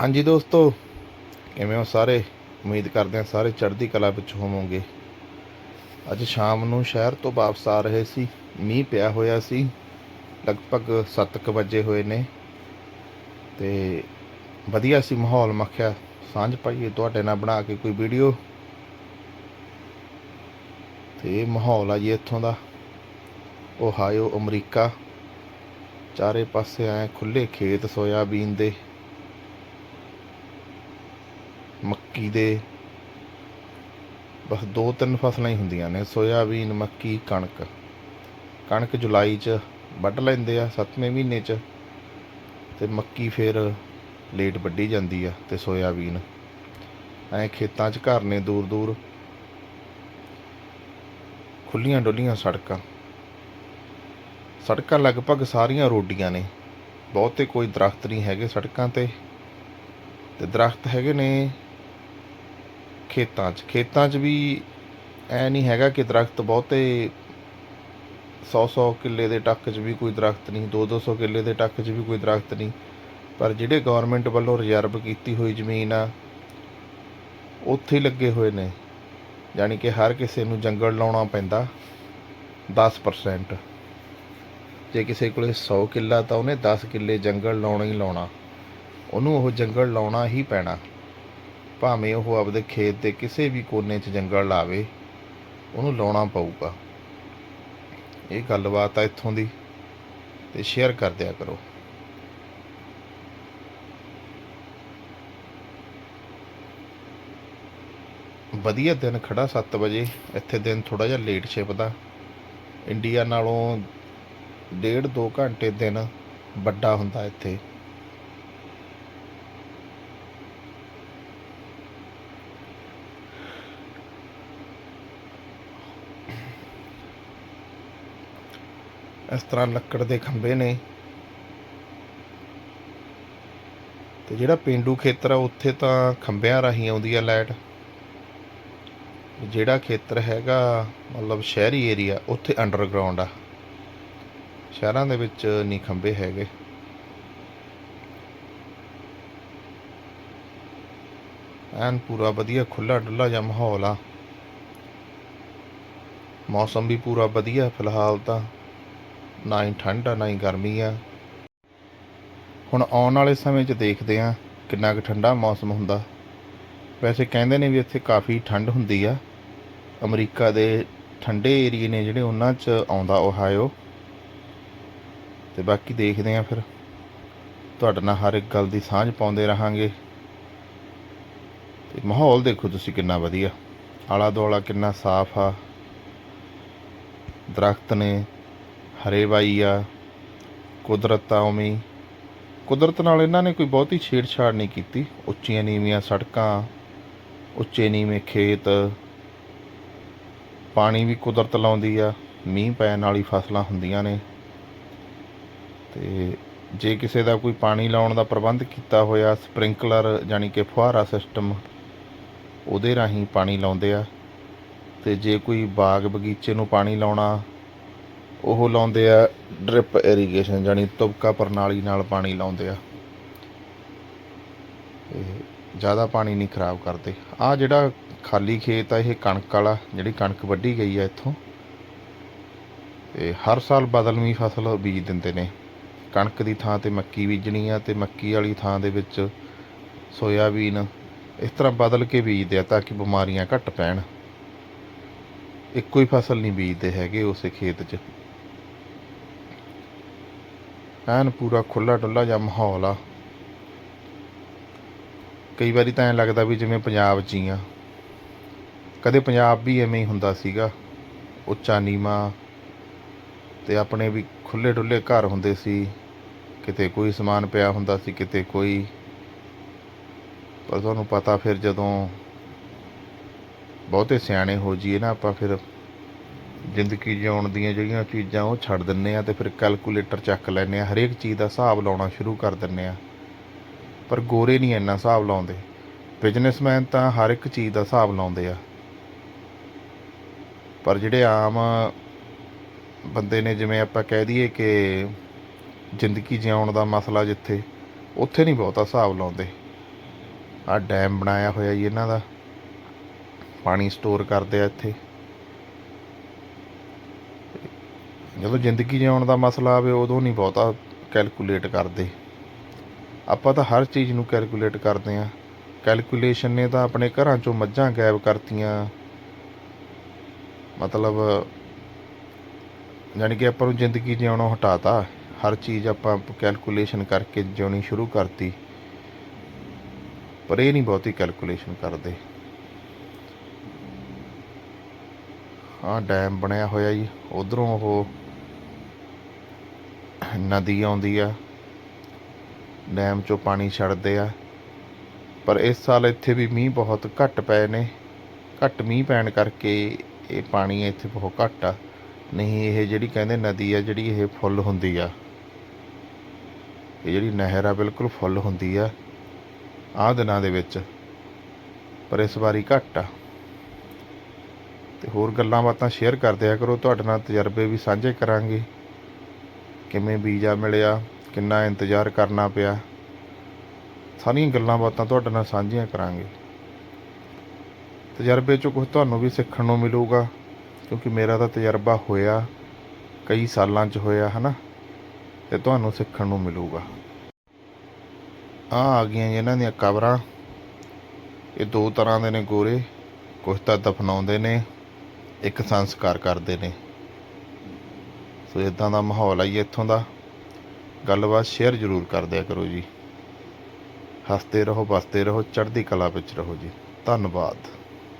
ਹਾਂਜੀ ਦੋਸਤੋ, ਕਿਵੇਂ ਹੋ ਸਾਰੇ? ਉਮੀਦ ਕਰਦੇ ਹਾਂ ਸਾਰੇ ਚੜ੍ਹਦੀ ਕਲਾ ਵਿੱਚ ਹੋਵੋਗੇ। ਅੱਜ ਸ਼ਾਮ ਨੂੰ ਸ਼ਹਿਰ ਤੋਂ ਵਾਪਸ ਆ ਰਹੇ ਸੀ। ਮੀਂਹ ਪਿਆ ਹੋਇਆ ਸੀ। ਲਗਭਗ 7:00 ਵਜੇ ਹੋਏ ਨੇ। ਤੇ ਵਧੀਆ ਸੀ ਮਾਹੌਲ। ਮੱਖਿਆ ਸਾਂਝ ਪਾਈਏ, ਤੁਹਾਡੇ ਨਾਲ ਬਣਾ ਕੇ ਕੋਈ ਵੀਡੀਓ। ਤੇ ਇਹ ਮਾਹੌਲ ਆ ਜੀ ਇੱਥੋਂ ਦਾ। ਓਹਾਇਓ, ਅਮਰੀਕਾ। ਚਾਰੇ ਪਾਸੇ ਆਏ ਖੁੱਲੇ ਖੇਤ ਸੋਇਆਬੀਨ ਦੇ। ਮੱਕੀ ਦੇ। ਬਸ ਦੋ ਤਿੰਨ ਫਸਲਾਂ ਹੀ ਹੁੰਦੀਆਂ ਨੇ, ਸੋਇਆਬੀਨ, ਮੱਕੀ, ਕਣਕ। ਕਣਕ ਜੁਲਾਈ 'ਚ ਵੱਢ ਲੈਂਦੇ ਆ 7ਵੇਂ ਮਹੀਨੇ 'ਚ। ਤੇ ਮੱਕੀ ਫਿਰ ਲੇਟ ਵੱਢੀ ਜਾਂਦੀ ਆ ਤੇ ਸੋਇਆਬੀਨ। ਐ ਖੇਤਾਂ 'ਚ ਘਰ ਨੇ ਦੂਰ ਦੂਰ ਖੁੱਲੀਆਂ ਡੁੱਲੀਆਂ ਸੜਕਾਂ। ਸੜਕਾਂ ਲਗਭਗ ਸਾਰੀਆਂ ਰੋਡੀਆਂ ਨੇ। ਬਹੁਤੇ ਕੋਈ ਦਰਖਤ ਨਹੀਂ ਹੈਗੇ ਸੜਕਾਂ ਤੇ। ਤੇ ਦਰਖਤ ਹੈਗੇ ਨੇ ਖੇਤਾਂ 'ਚ। ਖੇਤਾਂ 'ਚ ਵੀ ਐ ਨਹੀਂ ਹੈਗਾ ਕਿ ਦਰਖਤ ਬਹੁਤੇ 100-100 ਕਿੱਲੇ ਦੇ ਟੱਕ 'ਚ ਵੀ ਕੋਈ ਦਰਖਤ ਨਹੀਂ 2-200 ਕਿੱਲੇ ਦੇ ਟੱਕ 'ਚ ਵੀ ਕੋਈ ਦਰਖਤ ਨਹੀਂ। ਪਰ ਜਿਹੜੇ ਗਵਰਨਮੈਂਟ ਵੱਲੋਂ ਰਿਜ਼ਰਵ ਕੀਤੀ ਹੋਈ ਜ਼ਮੀਨ ਆ, ਉੱਥੇ ਲੱਗੇ ਹੋਏ ਨੇ। ਯਾਨੀ ਕਿ ਹਰ ਕਿਸੇ ਨੂੰ ਜੰਗਲ ਲਾਉਣਾ ਪੈਂਦਾ 10% ਜੇ ਕਿਸੇ ਕੋਲੇ 100 ਕਿੱਲਾ ਤਾਂ ਉਹਨੇ 10 ਕਿੱਲੇ ਜੰਗਲ ਲਾਉਣਾ ਹੀ ਲਾਉਣਾ। ਉਹਨੂੰ ਉਹ ਜੰਗਲ ਲਾਉਣਾ ਹੀ ਪੈਣਾ। ਭਾਵੇਂ ਉਹ ਆਪਦੇ ਖੇਤ ਦੇ ਕਿਸੇ ਵੀ ਕੋਨੇ 'ਚ ਜੰਗਲ ਲਾਵੇ, ਉਹਨੂੰ ਲਾਉਣਾ ਪਊਗਾ। ਇਹ ਗੱਲਬਾਤ ਆ ਇੱਥੋਂ ਦੀ, ਤੇ ਸ਼ੇਅਰ ਕਰ ਦਿਆ ਕਰੋ। ਵਧੀਆ ਦਿਨ ਖੜਾ 7 ਵਜੇ, ਇੱਥੇ ਦਿਨ ਥੋੜਾ ਜਿਹਾ ਲੇਟ ਛਿਪਦਾ। ਇੰਡੀਆ ਨਾਲੋਂ ਡੇਢ ਦੋ ਘੰਟੇ ਦਿਨ ਵੱਡਾ ਹੁੰਦਾ ਇੱਥੇ। ਇਸ ਤਰ੍ਹਾਂ ਲੱਕੜ ਦੇ ਖੰਭੇ ਨੇ। ਤੇ ਜਿਹੜਾ ਪਿੰਡੂ ਖੇਤਰ ਆ, ਉੱਥੇ ਤਾਂ ਖੰਭਿਆਂ ਰਾਹੀਂ ਆਉਂਦੀ ਆ ਲਾਈਟ। ਜਿਹੜਾ ਖੇਤਰ ਹੈਗਾ, ਮਤਲਬ ਸ਼ਹਿਰੀ ਏਰੀਆ, ਉੱਥੇ ਅੰਡਰਗਰਾਉਂਡ ਆ। ਸ਼ਹਿਰਾਂ ਦੇ ਵਿੱਚ ਨਹੀਂ ਖੰਭੇ ਹੈਗੇ। ਐਨ ਪੂਰਾ ਵਧੀਆ ਖੁੱਲਾ ਡੁੱਲਾ ਜਿਹਾ ਮਾਹੌਲ ਆ। ਮੌਸਮ ਵੀ ਪੂਰਾ ਵਧੀਆ, ਫਿਲਹਾਲ ਤਾਂ। ਨਾ ਹੀ ਠੰਡ ਆ, ਨਾ ਹੀ ਗਰਮੀ ਆ। ਹੁਣ ਆਉਣ ਵਾਲੇ ਸਮੇਂ 'ਚ ਦੇਖਦੇ ਆ ਕਿੰਨਾ ਕੁ ਠੰਡਾ ਮੌਸਮ ਹੁੰਦਾ। ਵੈਸੇ ਕਹਿੰਦੇ ਨੇ ਵੀ ਇੱਥੇ ਕਾਫੀ ਠੰਡ ਹੁੰਦੀ ਆ। ਅਮਰੀਕਾ ਦੇ ਠੰਡੇ ਏਰੀਏ ਨੇ ਜਿਹੜੇ ਉਹਨਾਂ 'ਚ ਆਉਂਦਾ ਓਹਾਇਓ। ਤੇ ਬਾਕੀ ਦੇਖਦੇ ਆ ਫਿਰ। ਤੁਹਾਡੇ ਨਾਲ ਹਰ ਇੱਕ ਗੱਲ ਦੀ ਸਾਂਝ ਪਾਉਂਦੇ ਰਹਾਂਗੇ। ਤੇ ਮਾਹੌਲ ਦੇਖੋ ਤੁਸੀਂ ਕਿੰਨਾ ਵਧੀਆ। ਆਲਾ ਦੁਆਲਾ ਕਿੰਨਾ ਸਾਫ਼ ਆ। ਦਰਖਤ ਨੇ ਹਰੇ ਬਾਈ ਆ, ਕੁਦਰਤ ਆ ਉਵੇਂ ਕੁਦਰਤ ਨਾਲ ਇਹਨਾਂ ਨੇ ਕੋਈ ਬਹੁਤੀ ਛੇੜਛਾੜ ਨਹੀਂ ਕੀਤੀ। ਉੱਚੀਆਂ ਨੀਵੀਆਂ ਸੜਕਾਂ, ਉੱਚੇ ਨੀਵੇਂ ਖੇਤ, ਪਾਣੀ ਵੀ ਕੁਦਰਤ ਲਾਉਂਦੀ ਆ, ਮੀਂਹ ਪੈਣ ਵਾਲੀ ਫਸਲਾਂ ਹੁੰਦੀਆਂ ਨੇ। ਤੇ ਜੇ ਕਿਸੇ ਦਾ ਕੋਈ ਪਾਣੀ ਲਾਉਣ ਦਾ ਪ੍ਰਬੰਧ ਕੀਤਾ ਹੋਇਆ ਸਪ੍ਰਿੰਕਲਰ ਯਾਨੀ ਕਿ ਫੁਹਾਰਾ ਸਿਸਟਮ, ਉਹਦੇ ਰਾਹੀਂ ਪਾਣੀ ਲਾਉਂਦੇ ਆ। ਤੇ ਜੇ ਕੋਈ ਬਾਗ ਬਗੀਚੇ ਨੂੰ ਪਾਣੀ ਲਾਉਣਾ ਉਹ ਲਾਉਂਦੇ ਆ ਡ੍ਰਿਪ ਇਰੀਗੇਸ਼ਨ ਯਾਨੀ ਤੁਬਕਾ ਪ੍ਰਣਾਲੀ ਨਾਲ ਪਾਣੀ ਲਾਉਂਦੇ ਆ। ਤੇ ਜ਼ਿਆਦਾ ਪਾਣੀ ਨਹੀਂ ਖਰਾਬ ਕਰਦੇ। ਆ ਜਿਹੜਾ ਖਾਲੀ ਖੇਤ ਆ, ਇਹ ਕਣਕ ਵਾਲਾ, ਜਿਹੜੀ ਕਣਕ ਵੱਢੀ ਗਈ ਆ ਇੱਥੋਂ। ਤੇ ਹਰ ਸਾਲ ਬਦਲਵੀਂ ਫਸਲ ਬੀਜ ਦਿੰਦੇ ਨੇ। ਕਣਕ ਦੀ ਥਾਂ ਤੇ ਮੱਕੀ ਬੀਜਣੀ ਆ ਤੇ ਮੱਕੀ ਵਾਲੀ ਥਾਂ ਦੇ ਵਿੱਚ ਸੋਇਆਬੀਨ ਇਸ ਤਰ੍ਹਾਂ ਬਦਲ ਕੇ ਬੀਜਦੇ ਆ ਤਾਂ ਕਿ ਬਿਮਾਰੀਆਂ ਘੱਟ ਪੈਣ। ਇੱਕੋ ਹੀ ਫਸਲ ਨਹੀਂ ਬੀਜਦੇ ਹੈਗੇ ਉਸੇ ਖੇਤ 'ਚ। ਐਨ ਪੂਰਾ ਖੁੱਲਾ ਡੁੱਲਾ ਜਿਹਾ ਮਾਹੌਲ ਆ। ਕਈ ਵਾਰੀ ਤਾਂ ਐਂ ਲੱਗਦਾ ਵੀ ਜਿਵੇਂ ਪੰਜਾਬ 'ਚ ਹੀ ਆ। ਕਦੇ ਪੰਜਾਬ ਵੀ ਐਵੇਂ ਹੀ ਹੁੰਦਾ ਸੀਗਾ। ਉੱਚਾ ਨੀਵਾਂ ਤੇ ਆਪਣੇ ਵੀ ਖੁੱਲੇ ਡੁੱਲੇ ਘਰ ਹੁੰਦੇ ਸੀ। ਕਿਤੇ ਕੋਈ ਸਮਾਨ ਪਿਆ ਹੁੰਦਾ ਸੀ, ਕਿਤੇ ਕੋਈ। ਪਰ ਤੁਹਾਨੂੰ ਪਤਾ ਫਿਰ ਜਦੋਂ ਬਹੁਤੇ ਸਿਆਣੇ ਹੋ ਜਾਈਏ ਨਾ ਆਪਾਂ ਫਿਰ ਜ਼ਿੰਦਗੀ ਜਿਉਣ ਦੀਆਂ ਜਿਹੜੀਆਂ ਚੀਜ਼ਾਂ ਉਹ ਛੱਡ ਦਿੰਨੇ ਆ ਤੇ ਫਿਰ ਕੈਲਕੂਲੇਟਰ ਚੱਕ ਲੈਨੇ ਆ, ਹਰੇਕ ਚੀਜ਼ ਦਾ ਹਿਸਾਬ ਲਾਉਣਾ ਸ਼ੁਰੂ ਕਰ ਦਿੰਨੇ ਆ। ਪਰ ਗੋਰੇ ਨਹੀਂ ਇੰਨਾ ਹਿਸਾਬ ਲਾਉਂਦੇ। ਬਿਜ਼ਨਸਮੈਨ ਤਾਂ ਹਰ ਇੱਕ ਚੀਜ਼ ਦਾ ਹਿਸਾਬ ਲਾਉਂਦੇ ਆ। ਪਰ ਜਿਹੜੇ ਆਮ ਬੰਦੇ ਨੇ, ਜਿਵੇਂ ਆਪਾਂ ਕਹਿ ਦਈਏ ਕਿ ਜ਼ਿੰਦਗੀ ਜਿਉਣ ਦਾ ਮਸਲਾ ਜਿੱਥੇ, ਉੱਥੇ ਨਹੀਂ ਬਹੁਤਾ ਹਿਸਾਬ ਲਾਉਂਦੇ। ਆ ਡੈਮ ਬਣਾਇਆ ਹੋਇਆ ਜੀ ਇਹਨਾਂ ਦਾ। ਪਾਣੀ ਸਟੋਰ ਕਰਦੇ ਆ ਇੱਥੇ। ਜਦੋਂ ਜ਼ਿੰਦਗੀ ਜਿਉਣ ਦਾ ਮਸਲਾ ਆਵੇ, ਉਦੋਂ ਨਹੀਂ ਬਹੁਤਾ ਕੈਲਕੂਲੇਟ ਕਰਦੇ। ਆਪਾਂ ਤਾਂ ਹਰ ਚੀਜ਼ ਨੂੰ ਕੈਲਕੂਲੇਟ ਕਰਦੇ ਆ ਕੈਲਕੂਲੇਸ਼ਨ ਨੇ ਤਾਂ ਆਪਣੇ ਘਰਾਂ ਚੋਂ ਮੱਝਾਂ ਗਾਇਬ ਕਰਤੀਆਂ। ਮਤਲਬ ਯਾਨੀ ਕਿ ਆਪਾਂ ਨੂੰ ਜ਼ਿੰਦਗੀ ਜਿਉਣੋਂ ਹਟਾਤਾ। ਹਰ ਚੀਜ਼ ਆਪਾਂ ਕੈਲਕੂਲੇਸ਼ਨ ਕਰਕੇ ਜਿਉਣੀ ਸ਼ੁਰੂ ਕਰਤੀ। ਪਰ ਇਹ ਨਹੀਂ ਬਹੁਤੀ ਕੈਲਕੂਲੇਸ਼ਨ ਕਰਦੇ। ਹਾਂ ਡੈਮ ਬਣਿਆ ਹੋਇਆ ਜੀ। ਉਧਰੋਂ ਉਹ ਨਦੀ ਆਉਂਦੀ ਆ, ਡੈਮ ਚੋਂ ਪਾਣੀ ਛੱਡਦੇ ਆ। ਪਰ ਇਸ ਸਾਲ ਇੱਥੇ ਵੀ ਮੀਂਹ ਬਹੁਤ ਘੱਟ ਪਏ ਨੇ। ਘੱਟ ਮੀਂਹ ਪੈਣ ਕਰਕੇ ਇਹ ਪਾਣੀ ਇੱਥੇ ਬਹੁਤ ਘੱਟ ਆ। ਨਹੀਂ, ਇਹ ਜਿਹੜੀ ਕਹਿੰਦੇ ਨਦੀ ਆ, ਜਿਹੜੀ ਇਹ ਫੁੱਲ ਹੁੰਦੀ ਆ, ਇਹ ਜਿਹੜੀ ਨਹਿਰ ਆ, ਬਿਲਕੁਲ ਫੁੱਲ ਹੁੰਦੀ ਆ ਆਹ ਦਿਨਾਂ ਦੇ ਵਿੱਚ। ਪਰ ਇਸ ਵਾਰੀ ਘੱਟ ਆ। ਤੇ ਹੋਰ ਗੱਲਾਂ ਬਾਤਾਂ ਸ਼ੇਅਰ ਕਰਦੇ ਆ ਕਰੋ। ਤੁਹਾਡੇ ਨਾਲ ਤਜਰਬੇ ਵੀ ਸਾਂਝੇ ਕਰਾਂਗੇ। ਕਿਵੇਂ ਵੀਜ਼ਾ ਮਿਲਿਆ, ਕਿੰਨਾ ਇੰਤਜ਼ਾਰ ਕਰਨਾ ਪਿਆ। ਸਾਰੀਆਂ ਗੱਲਾਂ ਬਾਤਾਂ ਤੁਹਾਡੇ ਨਾਲ ਸਾਂਝੀਆਂ ਕਰਾਂਗੇ। ਤਜਰਬੇ ਚੋਂ ਕੁਝ ਤੁਹਾਨੂੰ ਵੀ ਸਿੱਖਣ ਨੂੰ ਮਿਲੂਗਾ, ਕਿਉਂਕਿ ਮੇਰਾ ਤਾਂ ਤਜਰਬਾ ਹੋਇਆ, ਕਈ ਸਾਲਾਂ 'ਚ ਹੋਇਆ, ਹਨਾ? ਤੇ ਤੁਹਾਨੂੰ ਸਿੱਖਣ ਨੂੰ ਮਿਲੂਗਾ। ਆ ਆ ਗਈਆਂ ਜੀ ਇਹਨਾਂ ਦੀਆਂ ਕਬਰਾਂ। ਇਹ ਦੋ ਤਰ੍ਹਾਂ ਦੇ ਨੇ ਗੋਰੇ ਕੁਝ ਤਾਂ ਦਫਨਾਉਂਦੇ ਨੇ, ਇੱਕ ਸੰਸਕਾਰ ਕਰਦੇ ਨੇ। ਸੋ ਇਦਾਂ ਦਾ ਮਾਹੌਲ ਆ ਜੀ ਇੱਥੋਂ ਦਾ। ਗੱਲਬਾਤ ਸ਼ੇਅਰ ਜ਼ਰੂਰ ਕਰ ਦਿਆ ਕਰੋ ਜੀ। ਹੱਸਦੇ ਰਹੋ, ਵਸਦੇ ਰਹੋ, ਚੜ੍ਹਦੀ ਕਲਾ ਵਿੱਚ ਰਹੋ ਜੀ। ਧੰਨਵਾਦ।